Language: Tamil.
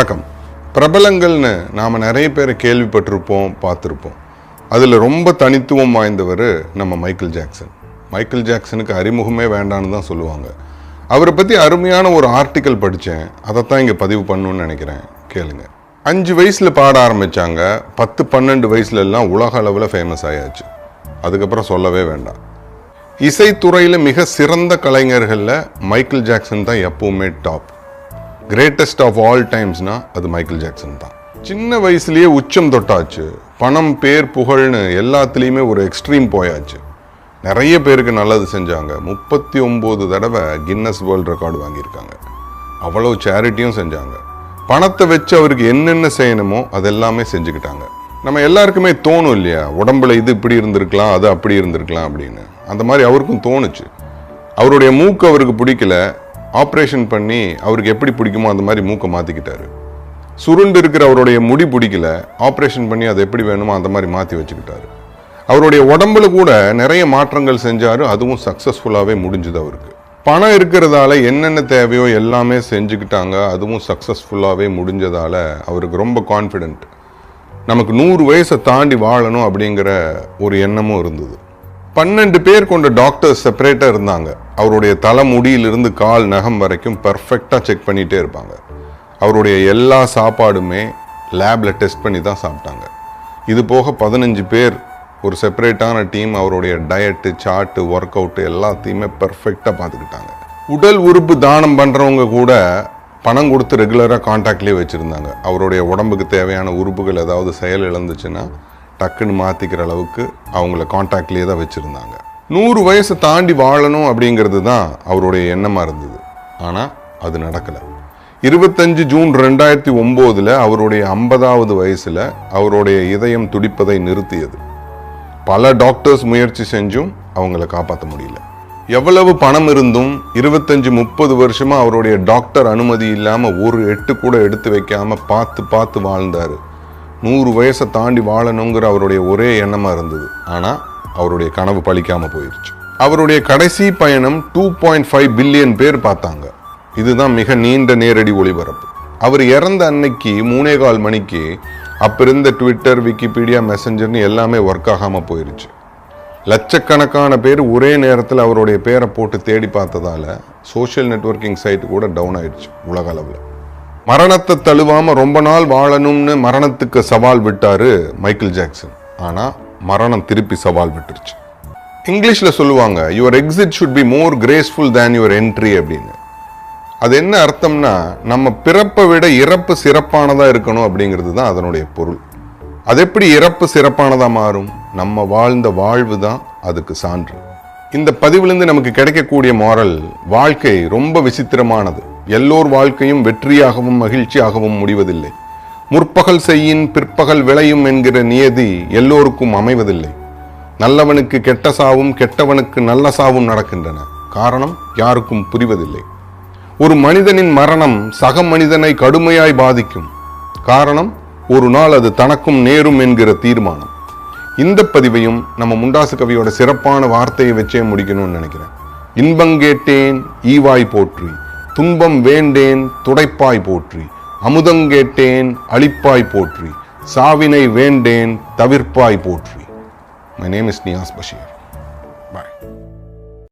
வணக்கம். பிரபலங்கள்னு நாம் நிறைய பேரை கேள்விப்பட்டிருப்போம் பார்த்துருப்போம். அதில் ரொம்ப தனித்துவம் வாய்ந்தவர் நம்ம மைக்கேல் ஜாக்சன். மைக்கேல் ஜாக்சனுக்கு அறிமுகமே வேண்டான்னு தான் சொல்லுவாங்க. அவரை பற்றி அருமையான ஒரு ஆர்டிக்கல் படித்தேன் அதைத்தான் இங்கே பதிவு பண்ணணும்னு நினைக்கிறேன். கேளுங்க. அஞ்சு வயசில் பாட ஆரம்பித்தாங்க பத்து பன்னெண்டு வயசுலலாம் உலக அளவில் ஃபேமஸ் ஆயாச்சு. அதுக்கப்புறம் சொல்லவே வேண்டாம். இசைத்துறையில் மிக சிறந்த கலைஞர்களில் மைக்கேல் ஜாக்சன் தான் எப்பவுமே டாப் கிரேட்டஸ்ட் ஆஃப் ஆல் டைம்ஸ்னா அது மைக்கேல் ஜாக்சன் தான். சின்ன வயசுலேயே உச்சம் தொட்டாச்சு பணம் பேர் புகழ்னு எல்லாத்துலேயுமே ஒரு எக்ஸ்ட்ரீம் போயாச்சு. நிறைய பேருக்கு நல்லது செஞ்சாங்க. முப்பத்தி ஒம்பது தடவை கின்னஸ் வேர்ல்ட் ரெக்கார்டு வாங்கியிருக்காங்க. அவ்வளோ சேரிட்டியும் செஞ்சாங்க. பணத்தை வச்சு அவருக்கு என்னென்ன செய்யணுமோ அதெல்லாமே செஞ்சுக்கிட்டாங்க. நம்ம எல்லாருக்குமே தோணும் இல்லையா? உடம்புல இது இப்படி இருந்திருக்கலாம் அது அப்படி இருந்திருக்கலாம் அப்படின்னு. அந்த மாதிரி அவருக்கும் தோணுச்சு. அவருடைய மூக்கு அவருக்கு பிடிக்கல. ஆப்ரேஷன் பண்ணி அவருக்கு எப்படி பிடிக்குமோ அந்த மாதிரி மூக்கை மாற்றிக்கிட்டாரு சுருண்டு இருக்கிற அவருடைய முடி பிடிக்கல ஆப்ரேஷன் பண்ணி அதை எப்படி வேணுமோ அந்த மாதிரி மாற்றி வச்சுக்கிட்டாரு. அவருடைய உடம்புல கூட நிறைய மாற்றங்கள் செஞ்சார் அதுவும் சக்ஸஸ்ஃபுல்லாகவே முடிஞ்சுது அவருக்கு. பணம் இருக்கிறதால என்னென்ன தேவையோ எல்லாமே செஞ்சுக்கிட்டாங்க அதுவும் சக்ஸஸ்ஃபுல்லாகவே முடிஞ்சதால் அவருக்கு ரொம்ப கான்ஃபிடென்ட் நமக்கு நூறு வயசை தாண்டி வாழணும் அப்படிங்கிற ஒரு எண்ணமும் இருந்தது. பன்னெண்டு பேர் கொண்ட டாக்டர்ஸ் செப்பரேட்டாக இருந்தாங்க. அவருடைய தலைமுடியிலிருந்து கால் நகம் வரைக்கும் பர்ஃபெக்டாக செக் பண்ணிகிட்டே இருப்பாங்க. அவருடைய எல்லா சாப்பாடுமே லேபில் டெஸ்ட் பண்ணி தான் சாப்பிட்டாங்க. இது போக பதினஞ்சு பேர் ஒரு செப்பரேட்டான டீம் அவருடைய டயட்டு சார்ட்டு ஒர்க் அவுட்டு எல்லாத்தையுமே பர்ஃபெக்டாக பார்த்துக்கிட்டாங்க. உடல் உறுப்பு தானம் பண்ணுறவங்க கூட பணம் கொடுத்து ரெகுலராக காண்டாக்ட்லேயே வச்சுருந்தாங்க. அவருடைய உடம்புக்கு தேவையான உறுப்புகள் ஏதாவது செயல் இழந்துச்சுன்னா டக்குன்னு மாற்றிக்கிற அளவுக்கு அவங்கள காண்டாக்ட்லேயே தான் வச்சுருந்தாங்க. நூறு வயசை தாண்டி வாழணும் அப்படிங்கிறது தான் அவருடைய எண்ணமாக இருந்தது. ஆனால் அது நடக்கலை. இருபத்தஞ்சு ஜூன் ரெண்டாயிரத்தி ஒம்போதில் அவருடைய ஐம்பதாவது வயசில் அவருடைய இதயம் துடிப்பதை நிறுத்தியது. பல டாக்டர்ஸ் முயற்சி செஞ்சும் அவங்கள காப்பாற்ற முடியல. எவ்வளவு பணம் இருந்தும் இருபத்தஞ்சு முப்பது வருஷமாக அவருடைய டாக்டர் அனுமதி இல்லாமல் ஒரு எட்டு கூட எடுத்து வைக்காமல் பார்த்து பார்த்து வாழ்ந்தார். நூறு வயசை தாண்டி வாழணுங்கிற அவருடைய ஒரே எண்ணமாக இருந்தது. ஆனால் அவருடைய கனவு பழிக்காமல் போயிடுச்சு அவருடைய கடைசி பயணம் டூ பாயிண்ட் ஃபைவ் பில்லியன் பேர் பார்த்தாங்க. இதுதான் மிக நீண்ட நேரடி ஒளிபரப்பு. அவர் இறந்த அன்னைக்கு மூணே கால் மணிக்கு அப்போ இருந்த ட்விட்டர் விக்கிபீடியா மெசஞ்சர்னு எல்லாமே ஒர்க் ஆகாமல் போயிடுச்சு லட்சக்கணக்கான பேர் ஒரே நேரத்தில் அவருடைய பேரை போட்டு தேடி பார்த்ததால சோஷியல் நெட்வொர்க்கிங் சைட் கூட டவுன் ஆயிடுச்சு உலக அளவில். மரணத்தை தழுவாம ரொம்ப நாள் வாழணும்னு மரணத்துக்கு சவால் விட்டாரு மைக்கேல் ஜாக்சன். ஆனா மரணம் திருப்பி சவால் விட்டுருச்சு. இங்கிலீஷில் சொல்லுவாங்க your exit should be more graceful than your entry அப்படின்னு. அது என்ன அர்த்தம்னா நம்ம பிறப்பை விட இறப்பு சிறப்பானதாக இருக்கணும் அப்படிங்கிறது தான் அதனுடைய பொருள். அது எப்படி இறப்பு சிறப்பானதாக மாறும்? நம்ம வாழ்ந்த வாழ்வு தான் அதுக்கு சான்று. இந்த பதிவிலிருந்து நமக்கு கிடைக்கக்கூடிய மாரல் வாழ்க்கை ரொம்ப விசித்திரமானது. எல்லோர் வாழ்க்கையும் வெற்றியாகவும் மகிழ்ச்சியாகவும் முடிவதில்லை. முற்பகல் செய்யின் பிற்பகல் விளையும் என்கிற நியதி எல்லோருக்கும் அமைவதில்லை. நல்லவனுக்கு கெட்ட சாவும் கெட்டவனுக்கு நல்ல சாவும் நடக்கின்றன. காரணம் யாருக்கும் புரிவதில்லை. ஒரு மனிதனின் மரணம் சக மனிதனை கடுமையாய் பாதிக்கும். காரணம் ஒரு நாள் அது தனக்கும் நேரும் என்கிற தீர்மானம். இந்த பதிவையும் நம்ம முண்டாசு கவியோட சிறப்பான வார்த்தையை வச்சே முடிக்கணும்னு நினைக்கிறேன். இன்பங்கேட்டேன் ஈவாய் போற்றி. துன்பம் வேண்டேன் துடைப்பாய் போற்றி. அமுதங்கேட்டேன் அழிப்பாய் போற்றி. சாவினை வேண்டேன் தவிர்ப்பாய் போற்றி. My name is Niyas Basheer